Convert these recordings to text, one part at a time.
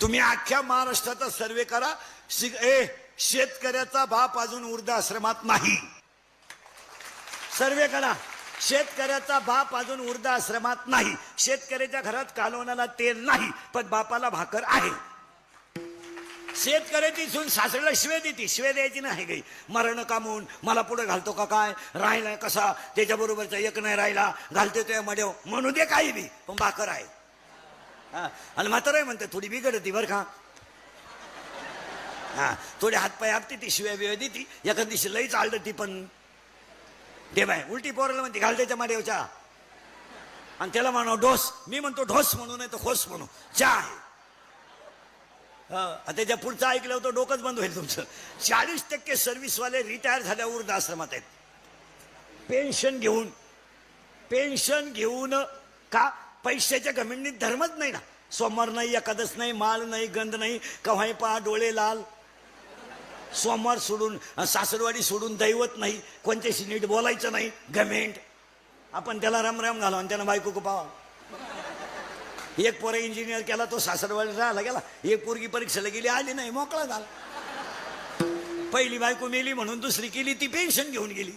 तुम्ही अख्ख्या महाराष्ट्राचा सर्वे करा. शि- ए शेतकऱ्याचा बाप अजून वृद्धाश्रमात नाही. सर्वे करा. शेतकऱ्याचा बाप अजून वृद्धाश्रमात नाही. शेतकऱ्याच्या घरात कालवणाला तेल नाही पण बापाला भाकर आहे. शेतकऱ्याची सून सासऱ्याला शिवे देते. शिवे द्यायची नाही काही. मरण कामून मला पुढे घालतो का काय? राहिला कसा? त्याच्याबरोबरचा एक नाही राहिला. घालते तो मड्याव म्हणू दे काही बी पण भाकर आहे. हा, आणि म्हातारा म्हणते थोडी बिघडती बरं का. हा. थोडे हातपाय आपते ती शिव्या बिव्या देती. एखाद दिवशी लईच आलतं ती पण. दे बाय. उलटी पोराला म्हणते घाल त्याच्या माडेवच्या आणि त्याला म्हणा ढोस. मी म्हणतो ढोस म्हणू नाही तर होस म्हणू. चा आहे. हा, आता त्याच्या पुढचं ऐकलं होतं डोकंच बंद होईल तुमचं. चाळीस टक्के सर्व्हिसवाले रिटायर झाल्या वृद्धाश्रमात आहेत. पेन्शन घेऊन पेन्शन घेऊन का पैशाच्या गमिनीत धर्मच नाही ना. सोमवार नाही एकादश नाही माल नाही गंध नाही कव्हाय पहा डोळे लाल. सोमवार सोडून सासरवाडी सोडून दैवत नाही कोणत्याशी नीट बोलायचं नाही गमेंट आपण त्याला रामराम घालू आणि त्याला बायको पावा एक पोरा इंजिनियर केला तो सासरवाडी राहिला गेला. एक पोरगी परीक्षेला गेली आली नाही मोकळा झाला. पहिली बायको मेली म्हणून दुसरी केली ती पेन्शन घेऊन गेली.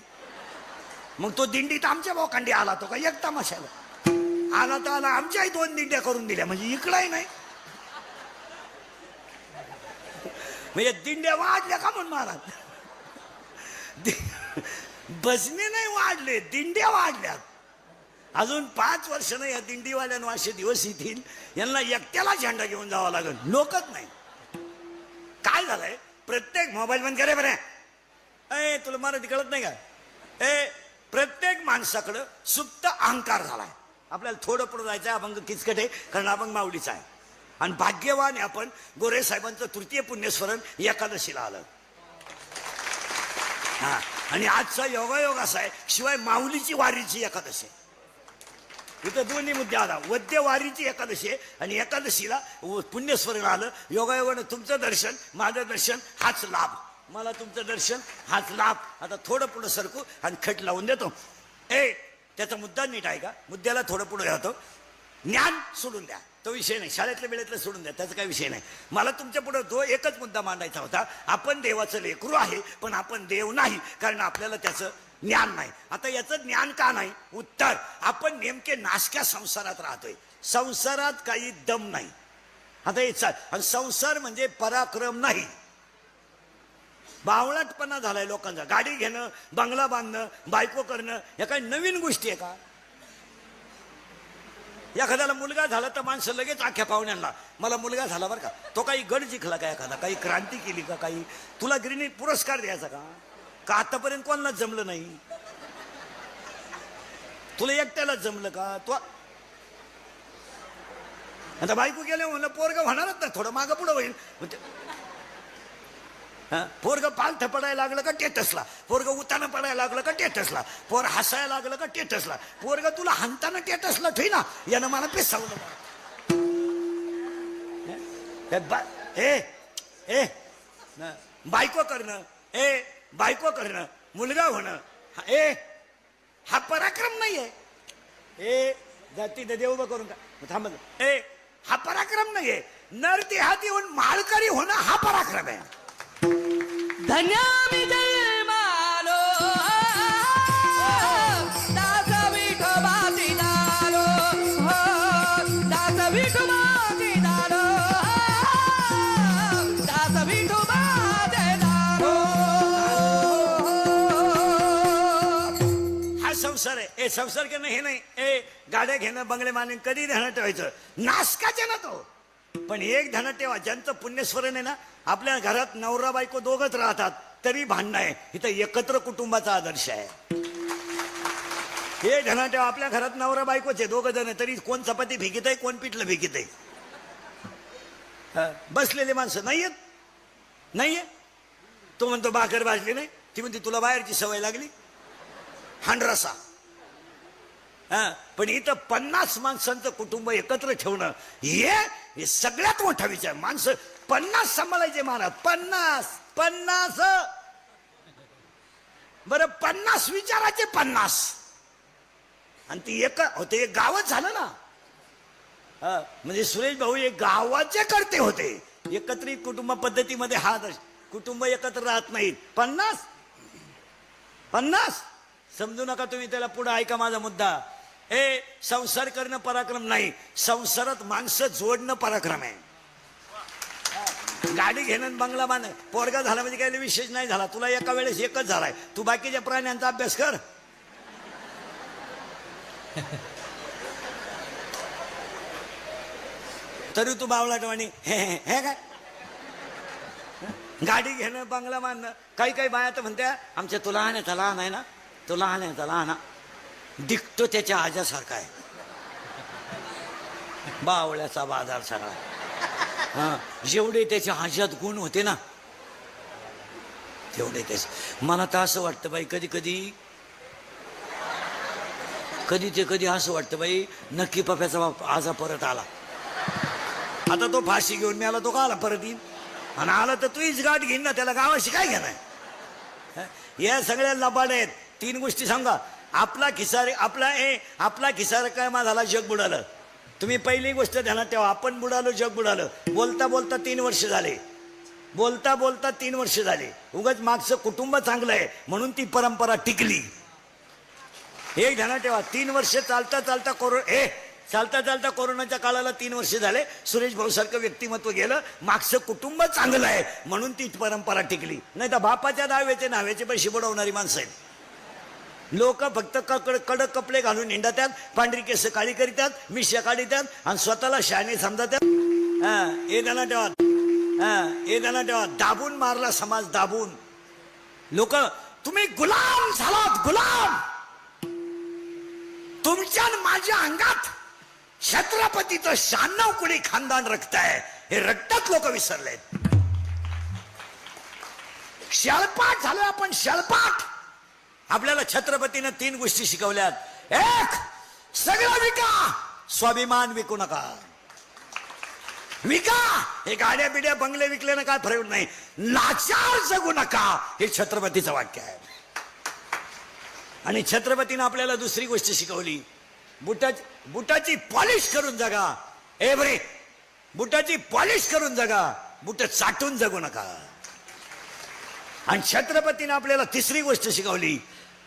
मग तो दिंडीत आमच्या बोकांडी आला तो का? एक तमाशाला. आला तर आला. आमच्याही दोन दिंड्या करून दिल्या. म्हणजे इकडाही नाही. म्हणजे दिंड्या वाढल्या का म्हणून महाराज? दि- नाही वाढले दिंड्या वाढल्यात. अजून पाच वर्ष नाही या दिंडीवाल्यांना असे दिवस येतील. यांना एकट्याला झेंडा घेऊन जावा लागेल. लोकच नाही. काय झालंय? प्रत्येक मोबाईल बंद करे बरे. ए तुला मराठी कळत नाही का? ए प्रत्येक माणसाकडं सुप्त अहंकार झालाय. आपल्याला थोडं पुढं जायचं आहे अभंग किचकट आहे कारण अभंग माऊलीचा आहे. आणि भाग्यवान आहे आपण गोरे साहेबांचं तृतीय पुण्यस्मरण एकादशीला आलं. हा आणि आजचा योगायोग असा आहे शिवाय माऊलीची वारीची एकादशी इथं दोन्ही मुद्दे आला वद्य वारीची एकादशी आहे आणि एकादशीला व- पुण्यस्मरण आलं. योगायोगानं तुमचं दर्शन माझं दर्शन हाच लाभ. मला तुमचं दर्शन हाच लाभ. आता थोडं पुढं सरकू आणि खट लावून देतो. ए त्याचा मुद्दा नीट आहे का? मुद्द्याला थोडं पुढे राहतो ज्ञान सोडून द्या. तो विषय नाही. शाळेतल्या वेळेतलं सोडून द्या. त्याचा काही विषय नाही. मला तुमच्यापुढे तो एकच मुद्दा मांडायचा होता आपण देवाचं लेकरू आहे पण आपण देव नाही कारण आपल्याला त्याचं ज्ञान नाही. आता याचं ज्ञान का नाही? उत्तर आपण नेमके नाशक्या संसारात राहतोय. संसारात काही दम नाही. आता हे आणि संसार म्हणजे पराक्रम नाही. बावळटपणा झालाय लोकांचा. गाडी घेणं बंगला बांधणं बायको करणं या काही नवीन गोष्टी आहे का? एखाद्याला मुलगा झाला तर माणसं लगेच अख्ख्या पाहुण्यांना मला मुलगा झाला बरं का. तो काही गड जिंकला का एखादा? काही क्रांती केली का? काही तुला गिरणी पुरस्कार द्यायचा का? का आतापर्यंत कोणालाच जमलं नाही? तुला एकट्याला जमलं का? तो आता बायको गेले म्हणलं पोरग होणारच ना थोडं मागं पुढं होईल. पोरग पालथ पडायला लागलं का टेटसला? पोरग उताना पडायला लागलं का टेटसला? पोर हसायला लागलं का टेटसला? पोरग तुला हंताना टेटसला ठेवी ना. यानं मला पेसावलं बा- ए ए बायको करणं. ए बायको करणं. मुलगा होणं. हा- ए हा पराक्रम नाहीये. ए जाती तर देव उभं करून का थांब ए हा पराक्रम नाहीये. नर देहात येऊन माळकरी होणं हा पराक्रम आहे. धन्य मी जन्मालो दास विठोबाची दारो हो दास विठोबाची दारो दास विठोबाचे दारो हा संसार आहे. हे संसार करणं हे नाही. ए गाड्या घेणं बंगले माने कधी ध्यानात ठेवायचं? नासकाचे ना तो. पण एक ध्यानात ठेवा ज्यांचं पुण्यस्मरण आहे ना आपल्या घरात नवरा बायको दोघच राहतात तरी भांडणं आहे. इथं एकत्र कुटुंबाचा आदर्श आहे. हे ध्यानात आपल्या घरात नवरा बायकोच आहे दोघं जण तरी कोण चपाती भिकीत आहे कोण पिठलं भिकीत आहे? बसलेले माणसं नाहीयेत? नाहीये? तो म्हणतो भाकर भाजली नाही. ती म्हणते तुला बाहेरची सवय लागली? हांडरसा. हा पण इथं पन्नास माणसांचं कुटुंब एकत्र ठेवणं हे हे सगळ्यात मोठा विचार. माणसं पन्नास सांभाळायचे महाराज. पन्नास पन्नास बरं पन्नास विचाराचे पन्नास. आणि ती एक होते एक गावच झालं ना. म्हणजे सुरेश भाऊ हे गावाचे करते होते. एकत्रित कुटुंब पद्धतीमध्ये हा कुटुंब एकत्र राहत नाहीत. पन्नास? पन्नास? समजू नका तुम्ही त्याला पुढे ऐका माझा मुद्दा. हे संसार करणं पराक्रम नाही. संसारात माणसं जोडणं पराक्रम आहे. गाडी घेणं बंगला बांध पोरगा झाला म्हणजे काही विशेष नाही झाला. तुला एका वेळेस एकच झालाय. तू बाकीच्या प्राण्यांचा अभ्यास कर. तरी तू बावलाटवाणी हे हे काय? गाडी घेणं बंगला बांधणं. काही काही बाया तर म्हणत्या आमच्या तुला आहे लहान आहे ना? तो लहान आहे. लहान दिखतो त्याच्या आजासारखा आहे. बावळ्याचा बाजार सगळा. हा जेवढे त्याच्या हाज्यात गुण होते ना तेवढे त्याचे. मला तर असं वाटतं बाई कधी कधी कधी ते कधी असं वाटतं बाई नक्की पप्याचा बाप आजा परत आला. आता तो फाशी घेऊन मी आला तो का आला परत येईन? आणि आला तर तूच गाठ घेईन ना त्याला गावाशी काय घेणार? या सगळ्या लबाड आहेत. तीन गोष्टी सांगा. आपला खिसारे आपला ए आपला खिसा काय माझा झाला जग बुडालं. तुम्ही पहिली गोष्ट ध्यानात ठेवा. आपण बुडालो जग बुडालं. बोलता बोलता तीन वर्ष झाले. बोलता बोलता तीन वर्ष झाले. उगाच मागचं कुटुंब चांगलं आहे म्हणून ती परंपरा टिकली. हे ध्यानात ठेवा. तीन वर्ष चालता चालता कोरो ए चालता चालता कोरोनाच्या काळाला तीन वर्ष झाले. सुरेश भाऊ सारखं व्यक्तिमत्व गेलं. मागचं कुटुंब चांगलं आहे म्हणून ती परंपरा टिकली. नाही तर बापाच्या दहाव्याचे नावेचे पैसे बुडवणारी माणसं आहेत. लोक फक्त कड कडक कपडे घालून हिंडतात पांढरी केस काळी करीतात मिश्या काढतात आणि स्वतःला शहाणे समजतात. हा हे ध्यानात ठेवा. हे ठेवा. दाबून मारला समाज दाबून. लोक तुम्ही गुलाम झालात गुलाम! तुमच्या माझ्या अंगात छत्रपतीचं शहाण्णव कुणी खानदान रक्त आहे हे रक्तात लोक विसरलेत. शाळपाट झालो आपण शळपाट. आपल्याला छत्रपतीनं तीन गोष्टी शिकवल्यात. एक सगळं विका. स्वाभिमान विकू नका. विका. हे गाड्या बिड्या बंगले विकल्यानं काय फरक नाही. लाचार जगू नका. हे छत्रपतीचं वाक्य आहे. आणि छत्रपतीनं आपल्याला दुसरी गोष्ट शिकवली. बुटाची बुटाची पॉलिश करून जगा. ए बरे. बुटाची पॉलिश करून जगा. बुट चाटून जगू नका. आणि छत्रपतीनं आपल्याला तिसरी गोष्ट शिकवली.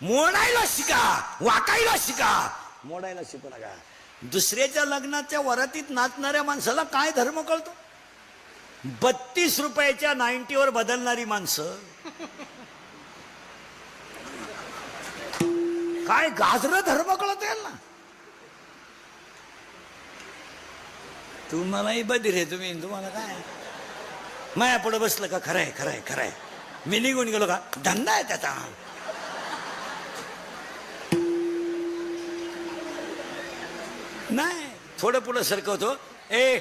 मोडायला शिका वाकायला शिका मोडायला शिकू नका. दुसऱ्याच्या लग्नाच्या वरातीत नाचणाऱ्या माणसाला काय धर्म कळतो? बत्तीस रुपयाच्या नाईन्टीवर बदलणारी माणसं. काय गाजर धर्म कळत ना तुम्हालाही बधीर आहे तुम्ही तुम्हाला काय? माया पुढे बसलं का? खरंय खरंय खरंय. मी निघून गेलो का? धंदा आहे त्याचा. नाही. थोडं पुढं सरकवतो. ए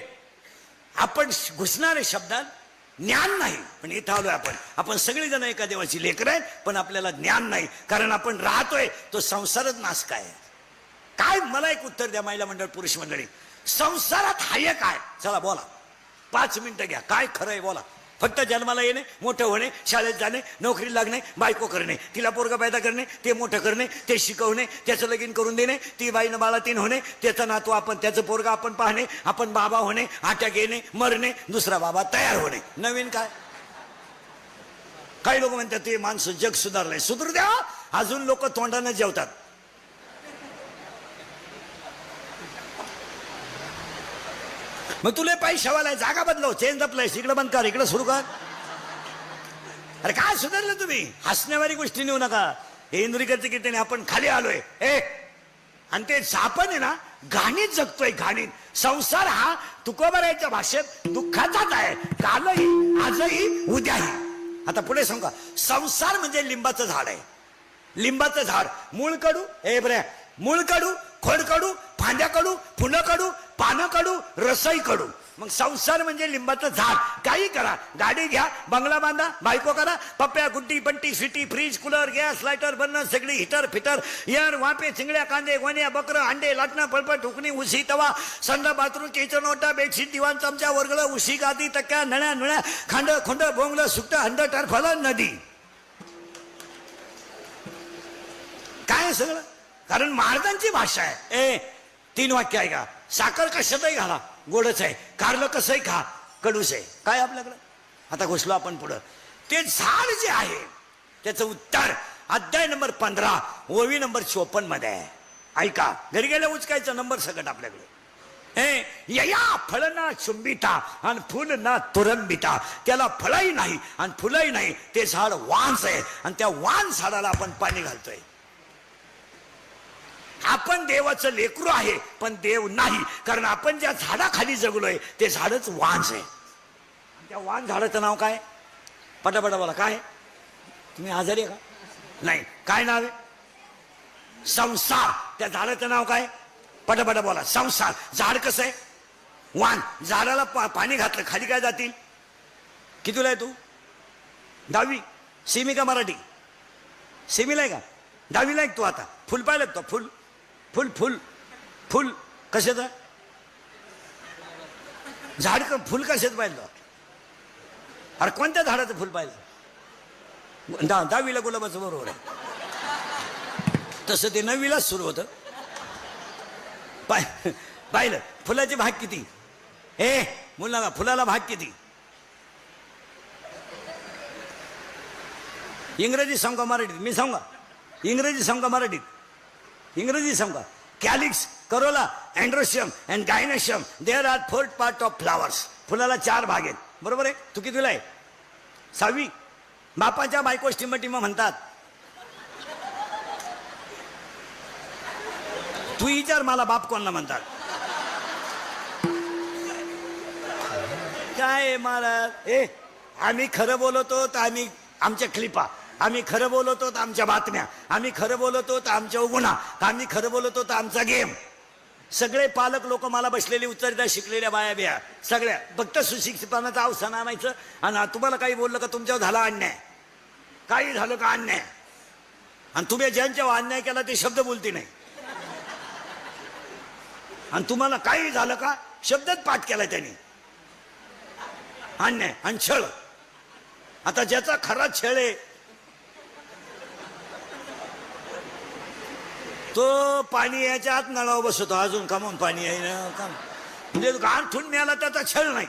आपण घुसणारे शब्दात ज्ञान नाही. पण इथं आलोय आपण. आपण सगळेजण एका देवाची लेकर आहेत पण आपल्याला ज्ञान नाही. कारण आपण राहतोय तो संसारच नासका काय आहे. काय? मला एक उत्तर द्या महिला मंडळ पुरुष मंडळी. संसारात हाय काय? चला बोला. पाच मिनिटं घ्या. काय खरं आहे बोला. फक्त जन्माला येणे मोठं होणे शाळेत जाणे नोकरी लागणे बायको करणे तिला पोरगा पैदा करणे ते मोठं करणे ते शिकवणे त्याचं लगीन करून देणे ती बाईनं बाळा तीन होणे त्याचा नातू आपण त्याचं पोरगा आपण पाहणे आपण बाबा होणे आट्या घेणे मरणे दुसरा बाबा तयार होणे. नवीन काय? काही लोक म्हणतात ते माणसं जग सुधारलंय. सुधरू द्या. अजून लोक तोंडानं जेवतात. मग तुला पैशावाला जागा बदलव. चेंज जपलाय. इकडे बंद कर. इकडे सुरू कर. अरे काय सुधारलं तुम्ही? हसण्यावारी गोष्टी नेऊ नका. हे इंद्रिकरचे आपण खाली आलोय. ए आणि ते सापण आहे ना घाणीत जगतोय घाणीत. संसार हा तुकोबरायच्या भाषेत दुःखाचाच आहे. कालही आजही उद्याही. आता पुढे सांगा. संसार म्हणजे लिंबाचं झाड आहे. लिंबाचं झाड. मूळ कडू ए बरे. मूळ कडू खोड कडू फांद्या कडू फुलं कडू पानं काढू रसई काढू मग संसार म्हणजे लिंबाचं झाड. काही करा. गाडी घ्या बंगला बांधा बायको करा Pappya Guddi Bunty city fridge cooler gas lighter burner सगळी हिटर फिटर यार वापे चिंगड्या कांदे गोण्या बकर अंडे लाटणं पळपट ठुकणी उशी तवा संड बाथरूम किचन ओटा बेडशीट दिवाण चमचा वर्गळ उशी गादी तक्क्या नळ्या नळ्या खांड खोंड बोंगलं सुकट हंड टरफल नदी. काय सगळं? कारण महाराजांची भाषा आहे. ए तीन वाक्य आहे का साखर कशातही घाला गोडच आहे. कारलं कसंही खा कडूस आहे. काय आपल्याकडं? आता घुसलो आपण पुढं. ते झाड जे आहे त्याचं उत्तर अध्याय नंबर पंधरा ओवी नंबर चोपन्नमध्ये आहे. ऐका घरी गेल्या उचकायचं नंबर सकट आपल्याकडे. ए, फळ ना चुंबिता आणि फुल ना तुरंबिता. त्याला फळही नाही आणि फुलही नाही. ते झाड वांस आहे. आणि त्या वान झाडाला आपण पाणी घालतोय. आपण देवाचं लेकरू आहे पण देव नाही. कारण आपण ज्या झाडाखाली जगलोय ते झाडच वांज आहे. त्या वान झाडाचं नाव काय? पटापटा बोला काय? तुम्ही आजारी आहे का? नाही. काय नाव आहे? संसार. त्या झाडाचं नाव काय? पटापटा बोला. संसार. झाड कसं आहे? वान झाडाला पा- पाणी घातलं खाली काय जातील? कितीला आहे तू? दहावी. सेमी का मराठी? सेमीला आहे का? दहावीला आहे तू आता? फुल पाहिलं तो? फुल. फुल फुल फुल कशाचं? झाड क- फुल कशाचं पाहिलं? अरे कोणत्या झाडाचं फुल पाहिलं? दहा दहावीला गुलाबाचं बरोबर आहे. तसं ते नववीलाच सुरू होतं. पाय पाहिलं फुलाचे भाग किती? ए मुलाला फुलाला भाग किती? इंग्रजी सांग का मराठीत मी सांगा. इंग्रजी सांग का मराठीत. इंग्रजी सांग calyx corolla androecium and gynoecium there are fourth part of flowers फुलाला चार भाग आहेत. बरोबर आहे? तू कितीला आहे. सहावी बापाच्या बायको टिम टिम म्हणतात. तू विचार मला बाप कोणाला म्हणतात. काय महाराज? ए आम्ही खरं बोलतो तर आम्ही आमच्या क्लिपा आम्ही खरं बोलतो तर आमच्या बातम्या. आम्ही खरं बोलतो तर आमच्या उगुणा. आम्ही खरं बोलतो तर आमचा गेम. सगळे पालक लोक मला बसलेले उत्तरदार शिकलेल्या बाया बिया. सगळ्या. फक्त सुशिक्षितपणाचा अवसान आणायचं आणि तुम्हाला काही बोललं का तुमच्यावर झाला अन्याय. काही झालं का अन्याय? आणि तुम्ही ज्यांच्यावर अन्याय केला ते शब्द बोलते नाही. आणि तुम्हाला काही झालं का शब्दच पाठ केला त्यांनी. अन्याय. आणि छळ. आता ज्याचा खरा छळ आहे तो पाणी याच्या आत नळावर बसतो. अजून कामून पाणी आहे ना? काम म्हणजे घाण ठून त्याचा छळ नाही.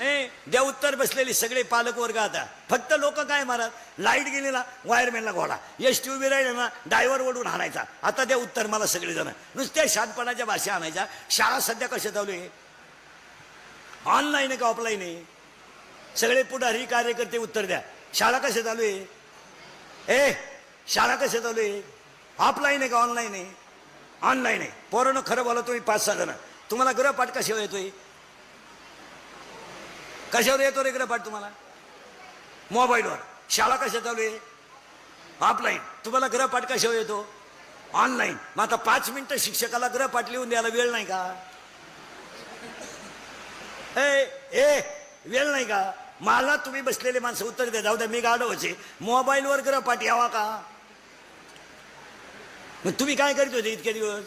ए द्या उत्तर बसलेली सगळे पालक वर्ग आता. फक्त लोक काय मारत? लाइट गेलेला वायरमॅनला घोडा. एस टी उभी राहिले ना डायव्हर ओढून हाणायचा. आता द्या उत्तर मला सगळेजण. नुसत्या शांतपणाच्या भाषा आणायच्या. शाळा सध्या कशा चालू आहे? ऑनलाईन आहे का ऑफलाईन आहे? सगळे पुढारी कार्यकर्ते उत्तर द्या. शाळा कशा चालू आहे? ए शाळा कशा चालू आहे? ऑफलाईन आहे का ऑनलाईन आहे? ऑनलाईन आहे. पोरानं खरं बोला तुम्ही पाच सहा जण. तुम्हाला गृहपाठ कशावर येतोय? कशावर येतो रे गृहपाठ तुम्हाला? मोबाईलवर शाळा कशा चालू आहे? ऑफलाईन तुम्हाला गृहपाठ कशावर येतो? ऑनलाईन मग आता पाच मिनिटं शिक्षकाला गृहपाठ लिहून द्यायला वेळ नाही का? ए ए वेळ नाही का? मला तुम्ही बसलेले माणसं उत्तर द्या. जाऊ द्या मी गाडवचे मोबाईलवर गृहपाठ यावा का? मग तुम्ही काय करीत होते इतके दिवस?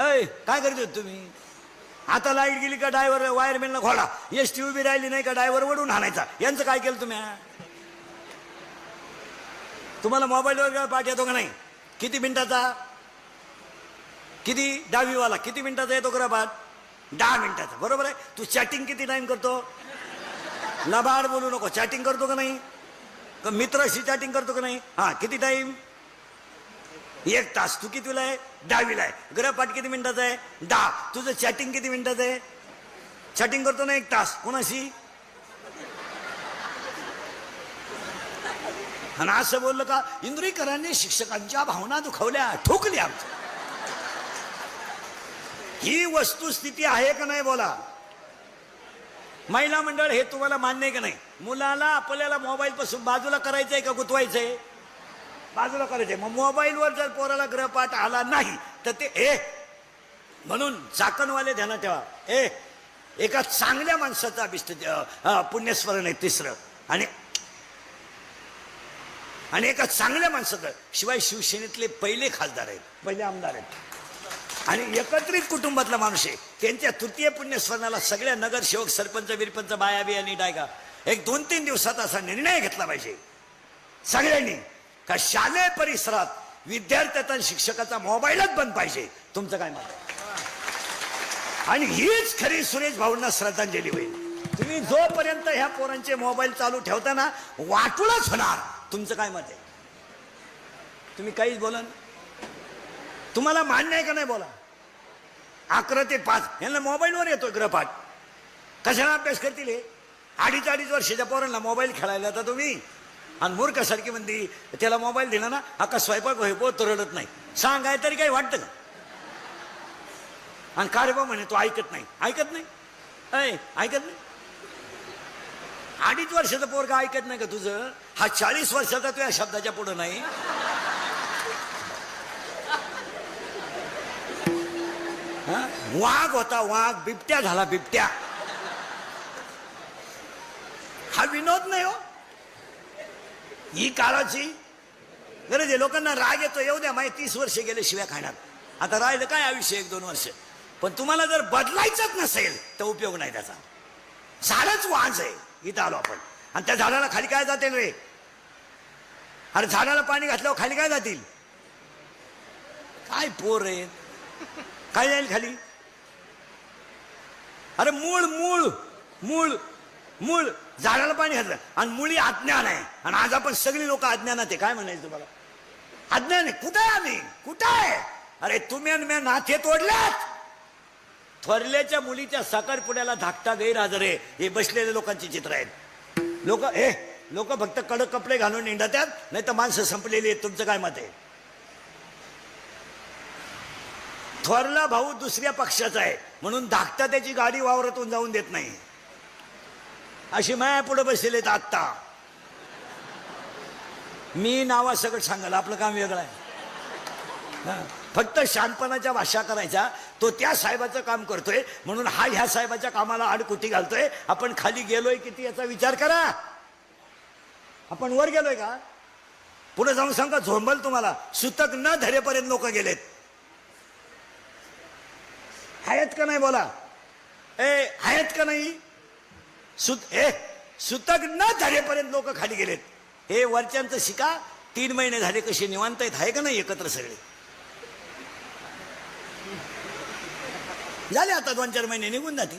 अय काय करीत होते तुम्ही? आता लाइट गेली का ड्रायव्हर वायरमॅनला घोडा एस टी उभी राहिली नाही का ड्रायव्हर वडून आणायचा. यांचं काय केलं तुम्ही तुम्हाला मोबाईलवर पाठ येतो का नाही? किती मिनिटाचा? किती दहावीवाला? किती मिनिटाचा येतो का पाठ? दहा मिनिटाचा. बरोबर आहे? तू चॅटिंग किती टाईम करतो? लबाड बोलू नको. चॅटिंग करतो का नाही? मित्राशी चॅटिंग करतो का नाही? हा किती टाईम एक तास तू कितीला आहे? दहावीला आहे. गृहपाठ किती मिनिटाचा आहे? दहा. तुझं चॅटिंग किती मिनिटाचं आहे? चॅटिंग करतो ना एक तास. कोणाशी? आणि असं बोललं का इंद्रीकरांनी शिक्षकांच्या भावना दुखवल्या ठोकल्या आमच्या. ही वस्तुस्थिती आहे का नाही बोला? महिला मंडळ हे तुम्हाला मान्य आहे का नाही? मुलाला आपल्याला मोबाईल पासून बाजूला करायचंय का गुतवायचंय? बाजूला करायचंय मग मोबाईलवर जर पोराला ग्रहपाठ आला नाही तर ते ए म्हणून चाकणवाले ध्यानात ठेवा ए एका चांगल्या माणसाचं अभिष्ट पुण्यस्मरण आहे तिसरं. आणि आणि एका चांगल्या माणसाचं. शिवाय शिवसेनेतले पहिले खासदार आहेत पहिले आमदार आहेत. आणि एकत्रित कुटुंबातला माणूस आहे. त्यांच्या तृतीय पुण्यस्मरणाला सगळ्या नगरसेवक सरपंच बिरपंच बाया बिया डायगा. एक दोन तीन दिवसात असा निर्णय घेतला पाहिजे. सगळ्यांनी. का शालेय परिसरात विद्यार्थ्याचा आणि शिक्षकाचा मोबाईलच बंद पाहिजे? तुमचं काय मत आहे? आणि हीच खरी सुरेश भाऊंना श्रद्धांजली होईल. तुम्ही जोपर्यंत ह्या पोरांचे मोबाईल चालू ठेवताना वाटूनच होणार. तुमचं काय मत आहे? तुम्ही काहीच बोला तुम्हाला मान्य आहे का नाही बोला? अकरा ते पाच. यांना मोबाईलवर येतोय ग्रहपाठ कशाला अभ्यास करतील हे? अडीच अडीच वर्षाच्या पोरांना मोबाईल खेळायला तर तुम्ही? आणि मूर्खासारखी म्हणते त्याला मोबाईल दिला ना अका स्वयंपाक होय तो रडत नाही. सांगाय तरी काही वाटतं का? आणि का रे बा म्हणे तो ऐकत नाही. ऐकत नाही? अय ऐकत नाही. अडीच वर्षाचं पोरगा ऐकत नाही का तुझं? हा चाळीस वर्षाचा तुझ्या शब्दाच्या पुढं नाही. हा? वाघ होता वाघ बिबट्या झाला बिबट्या. हा विनोद नाही हो. ही काळाची गरज आहे. लोकांना राग येतो येऊ द्या माहिती तीस वर्ष गेले शिव्या खाण्यात आता राहिलं काय आयुष्य एक दोन वर्ष? पण तुम्हाला जर बदलायचंच नसेल तर उपयोग नाही त्याचा. झाडच वाज आहे इथं आलो आपण. आणि त्या झाडाला खाली काय जाते रे? अरे झाडाला पाणी घातल्यावर खाली काय जातील? काय पोर रे? काय जाईल खाली? अरे मूळ मूळ मूळ. मूळ झाडाला पाणी घातलं. आणि मुळी अज्ञान आहे आणि आज आपण सगळी लोक अज्ञानात आहे. काय म्हणायचं तुम्हाला? अज्ञान आहे कुठं आहे आम्ही? कुठं आहे? अरे तुम्ही आणि मी नाथे तोडल्यात. थोरल्याच्या मुलीच्या साखरपुड्याला धाकटा गैरहजर आहे. हे बसलेले लोकांची चित्र आहेत. लोक हे लोक फक्त कडक कपडे घालून निंडतात नाही तर माणसं संपलेली आहेत. तुमचं काय मत आहे? थोरला भाऊ दुसऱ्या पक्षाचा आहे. म्हणून धाकटा त्याची गाडी वावरातून जाऊन देत नाही. अशी माया पुढे बसलेले आत्ता. मी नावा सगळं सांगाल आपलं काम वेगळं आहे. फक्त शानपणाच्या भाषा करायच्या. तो त्या साहेबाचं काम करतोय. म्हणून हा ह्या साहेबाच्या कामाला आडकुटी घालतोय. आपण खाली गेलोय किती याचा विचार करा. आपण वर गेलोय का? पुढे जाऊन सांगा झोंबल तुम्हाला. सुतक न धरेपर्यंत लोक गेलेत. आहेत का नाही बोला? ए आहेत का नाही? सुत ए सुतक न धरेपर्यंत लोक खाली गेलेत. हे वरच्यांचं शिका तीन महिने झाले कसे निवांत आहेत आहे का नाही एकत्र सगळे? झाले आता दोन चार महिने निघून जातील.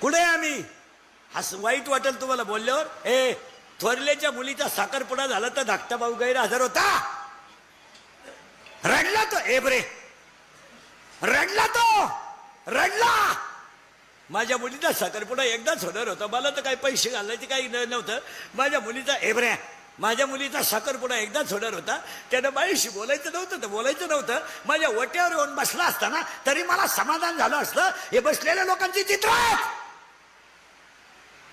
कुठे आम्ही? असं वाईट वाटेल तुम्हाला बोलल्यावर? ए थोरलेच्या मुलीचा साखरपुडा झाला तर धाकटा भाऊ गैरहजर होता. रडला तो ए बरे रडला तो. रडला. माझ्या मुलीचा साखरपुडा एकदाच होणार होता. मला तर काही पैसे घालायचे काही न- नव्हतं. माझ्या मुलीचा एबऱ्या माझ्या मुलीचा साखरपुडा एकदाच होणार होता. त्यानं बाईशी बोलायचं नव्हतं तर बोलायचं नव्हतं. माझ्या वट्यावर येऊन बसला असताना तरी मला समाधान झालं असतं. हे बसलेल्या लोकांची चित्र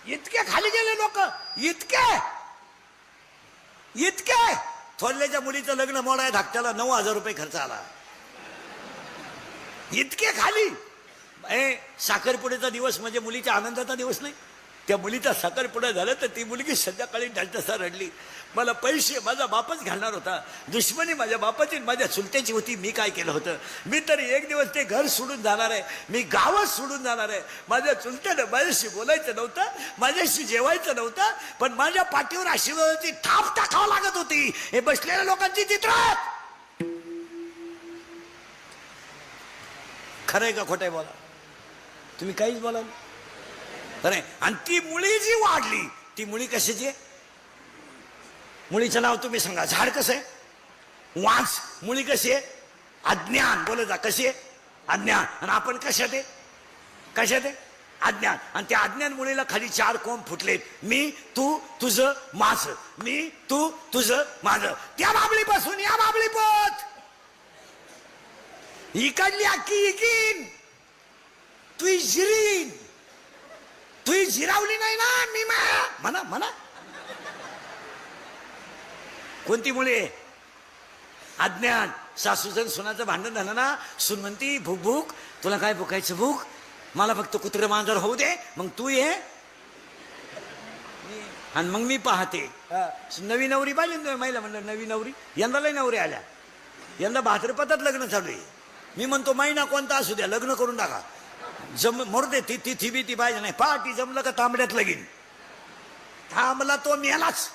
इतके खाली गेले लोक. इतके. इतके. थोरल्याच्या मुलीचं लग्न मोडाय आहे धाकट्याला नऊ हजार रुपये खर्च आला. इतके खाली. साखरपुड्याचा दिवस म्हणजे मुलीच्या आनंदाचा दिवस नाही. त्या मुलीचा साखरपुडा झाला तर ती मुलगी संध्याकाळी ढलतसा रडली. मला पैसे माझा बापच घालणार होता. दुश्मनी माझ्या बापाची माझ्या चुलत्याची होती. मी काय केलं होतं? मी तरी एक दिवस ते घर सोडून जाणार आहे. मी गावच सोडून जाणार आहे. माझ्या चुलत्यानं माझ्याशी बोलायचं नव्हतं. माझ्याशी जेवायचं नव्हतं. पण माझ्या पाठीवर आशीर्वादाची थाप टाकावं लागत होती. हे बसलेल्या लोकांची चित्र खरंय का खोटंय बोला? तुम्ही काहीच बोला खरंय आणि ती मुळी जी वाढली ती मुळी कशाची आहे? मुळीचं नाव तुम्ही सांगा. झाड कसं आहे? वांस. मुळी कशी आहे? अज्ञान. बोलत जा. कशी आहे? अज्ञान. आणि आपण कशात आहे? कशात आहे? अज्ञान. आणि त्या अज्ञान मुलीला खाली चार कोंब फुटलेत. मी तू तुझं माझं. मी तू तुझं माझं. त्या बाबळीपासून या बाबळी पोत इकडली अक्की इकीन तू जिरीन. तू जिरावली नाही ना मी मा- म्हणा म्हणा. कोणती मुळे अज्ञान. सासूचं सुनाचं भांडण झालं ना सून म्हणती भूक भूक तुला काय भुकायचं भूक? मला फक्त कुत्र मांजर होऊ दे मग तू ये. आणि मग मी पाहते. नवी नवरी पाहिजे महिला म्हणलं नवी नवरी? यंदा लय नवरी आल्या. यंदा भाद्रपदात लग्न चालू आहे. मी म्हणतो महिना कोणता असू द्या लग्न करून टाका. जम मरू दे ती तिथी थिबी ती पाहिजे नाही. पहाटी जमलं का तांबड्यात लगीन? थांबला तो मेलाच.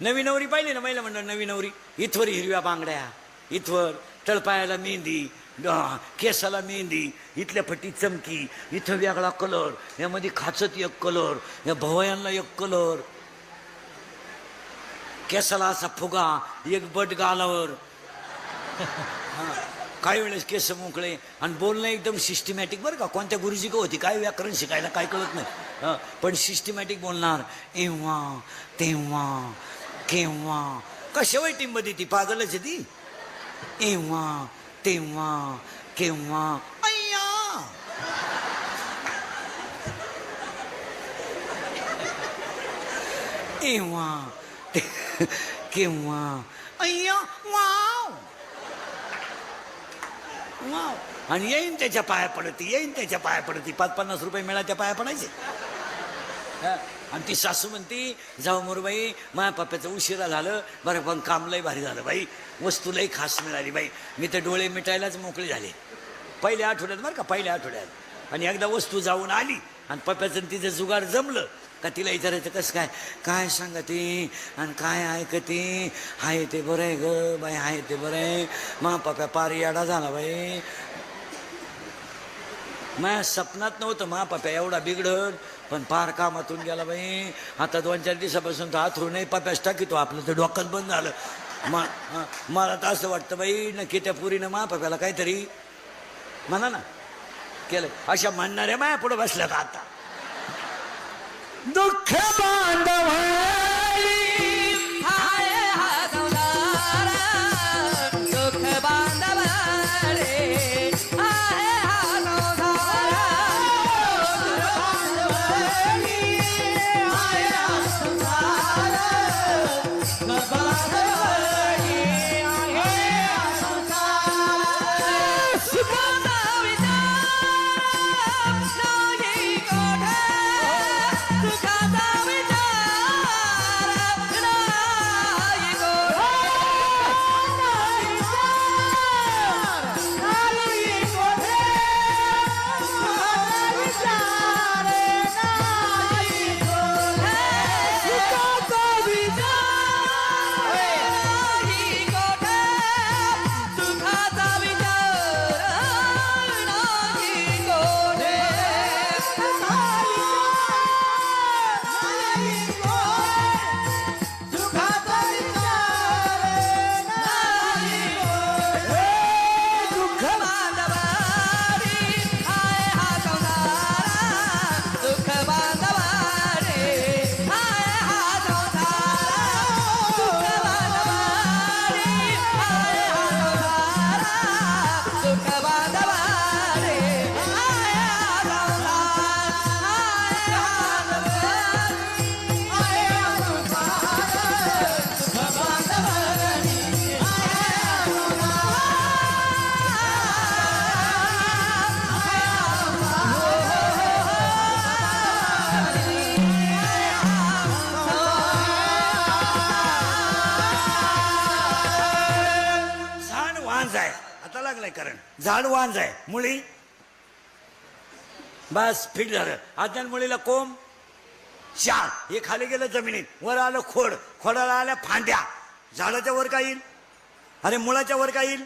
नवी नवरी पाहिली ना महिला म्हणलं नवी नवरी? इथवर हिरव्या बांगड्या इथवर तळपायाला मेहंदी केसाला मेहंदी इथल्या पट्टी चमकी इथं वेगळा कलर यामध्ये खाचत एक कलर या भवयांना एक कलर. केसाला असा फुगा एक बट गालावर. हा. काही वेळेस केस मोकळे आणि बोलणं एकदम सिस्टमॅटिक बरं का. कोणत्या गुरुजी का होती? काय व्याकरण शिकायला काय कळत नाही. पण सिस्टमॅटिक बोलणार एव्हा तेव्हा केव्हा कशा टीममध्ये ती पागलच आहे ती. एव्हा तेव्हा केव्हा अय्या! एव्हा ते- केव्हा अय्या! वाव! आणि येईन त्याच्या पाया पडती येईन त्याच्या पाया पडती. पाच पन्नास रुपये मिळाल्या पाया पडायचे. आणि ती सासू म्हणती जाऊ मुरबाई माझ्या पप्प्याचं उशिरा झालं. बरं पण काम लय भारी झालं बाई. वस्तू लई खास मिळाली बाई. मी तर डोळे मिटायलाच मोकळे झाले. पहिल्या आठवड्यात बरं का पहिल्या आठवड्यात. आणि एकदा वस्तू जाऊन आली आणि पप्प्याचं आणि तिचं जुगार जमलं. का तिला विचारायचं कसं काय? काय सांगते आणि काय ऐकते? हाय ते बरं आहे ग बाई हाय ते बरं आहे. मा पप्प्या पार याडा झाला बाई. माझ्या सपनात नव्हतं मा पप्या एवढा बिघडत पण पार कामातून गेला बाई. आता दोन चार दिवसापासून तर हात नाही पाप्याच टाकीतो आपलं तर डोक्यात बंद झालं. मा मला तर असं वाटतं बाई नक्की त्या पुरीनं मा काहीतरी म्हणा ना केलं. अशा म्हणणाऱ्या माया पुढे बसल्यात आता. No, come on, no. कारण. झाड वांज आहे. मुळी? बस फिट झालं. आज्ञान मुळीला कोंब? शार हे खाली गेलं जमिनीत. वर आलं खोड. खोडाला आल्या फांद्या. झाडाच्या वर काय येईल? अरे मुळाच्या वर काय येईल?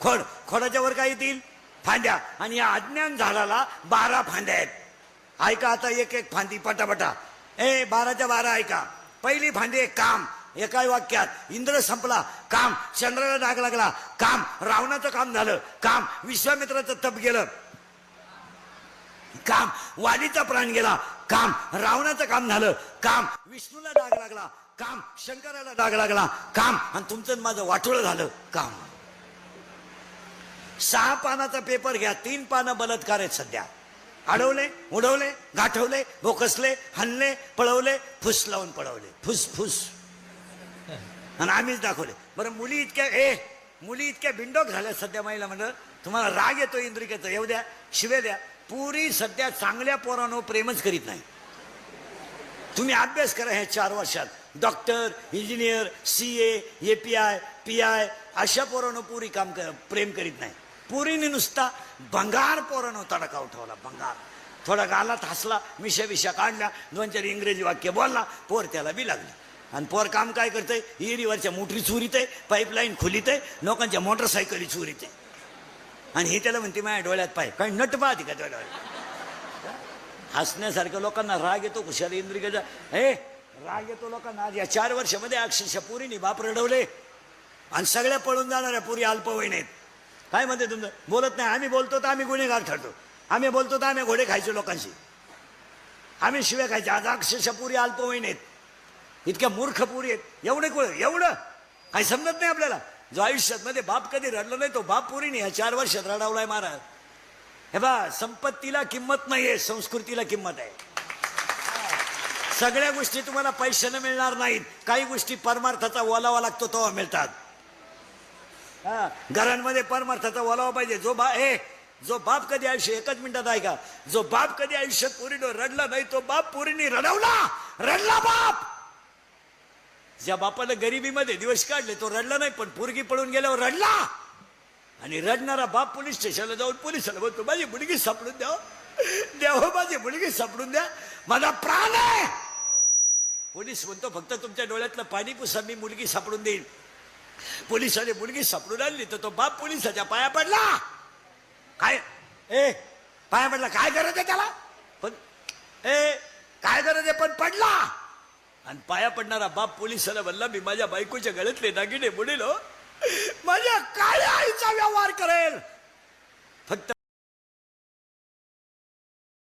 खोड. खोडाच्या वर काय येतील? फांद्या. आणि या अज्ञान झाडाला बारा फांद्या आहेत. ऐका आता एक एक फांदी पटापटा. ए बाराच्या बारा ऐका. पहिली फांदी एक काम. एका वाक्यात इंद्र संपला काम चंद्राला डाग लागला काम रावणाचं काम झालं काम विश्वामित्राचं तप गेलं. काम वालीचा प्राण गेला काम रावणाचं काम झालं काम विष्णूला डाग लागला काम शंकराला डाग लागला काम आणि तुमचं माझं वाटोळं झालं काम. सहा पानाचा पेपर घ्या तीन पानं बलात्कार आहेत सध्या. अडवले उडवले गाठवले भोकसले हनले पळवले फुस लावून पळवले. फुस फुस. आणि आम्हीच दाखवले. बरं मुली इतक्या ए मुली इतक्या बिंडोक झाल्या सध्या महिला म्हणलं तुम्हाला राग येतो इंद्रिकेचा. येऊ द्या शिवे द्या. पुरी सध्या चांगल्या पोरानो प्रेमच करीत नाही. तुम्ही अभ्यास करा ह्या चार वर्षात. Doctor engineer C A P I P I अशा पोरानं पुरी काम कर प्रेम करीत नाही. पुरीने नुसता भंगार पोरानं तडका उठवला भंगार. थोडा गालात हसला मिशा विशा काढल्या दोन चार इंग्रजी वाक्य बोलला पोर त्याला बी लागली. आणि पोर काम काय करतंय? हिरीवरच्या मोटरी चोरीत आहे पाईपलाईन खोलीत आहे लोकांच्या मोटरसायकली चोरीत आहे आणि हे त्याला म्हणते माझ्या डोळ्यात पाय. काय नट पाहते का त्या डोळ्यात हसण्यासारखं लोकांना राग येतो कुशाल इंद्रिकेचा हे राग येतो लोकांना. आज या चार वर्षामध्ये अक्षरशः पुरीनी बाप रडवले. आणि सगळ्या पळून जाणाऱ्या पुरी अल्पवयीन आहेत काय म्हणते तुमचं? बोलत नाही. आम्ही बोलतो तर आम्ही गुन्हेगार ठरतो. आम्ही बोलतो तर आम्ही घोडे खायचो लोकांशी. आम्ही शिव्या खायचे. आज अक्षरशः पुरी अल्पवयीन आहेत इतक्या मूर्ख पोरी आहेत. एवढे कोण एवढं? काही समजत नाही आपल्याला. जो आयुष्यात मध्ये बाप कधी रडलो नाही तो बाप पुरीने ह्या चार वर्षात रडावलाय महाराज. हे बा संपत्तीला किंमत नाहीये संस्कृतीला किंमत आहे. सगळ्या गोष्टी तुम्हाला पैशाने मिळणार नाहीत. काही गोष्टी परमार्थाचा ओलावा लागतो तेव्हा मिळतात. हा, घरांमध्ये परमार्थाचा ओलावा पाहिजे. जो बा ए जो बाप कधी आयुष्य एकच मिनिटात ऐका. जो बाप कधी आयुष्यात पुरीनो रडला नाही तो बाप पुरीने रडवला. रडला बाप! ज्या बापानं गरिबीमध्ये दिवस काढले तो रडला नाही पण पोरगी पळून गेल्यावर रडला. आणि रडणारा बाप पोलीस स्टेशनला जाऊन पोलिसाला बोलतो माझी मुलगी सापडून द्या द्या हो माझी मुलगी सापडून द्या. माझा प्राण आहे. पोलीस म्हणतो फक्त तुमच्या डोळ्यातलं पाणी पुसा मी मुलगी सापडून देईन. पोलिसाने मुलगी सापडून आणली तर तो बाप पोलिसाच्या पाया पडला. काय? ए पाया पडला. काय गरज आहे त्याला? पण ए काय गरज आहे? पण पडला. आणि पाया पडणारा बाप पोलिसाला बनला मी माझ्या बायकोच्या गळ्यातले दागिने बुडेलो माझ्या काळ्या आईचा व्यवहार करेल. फक्त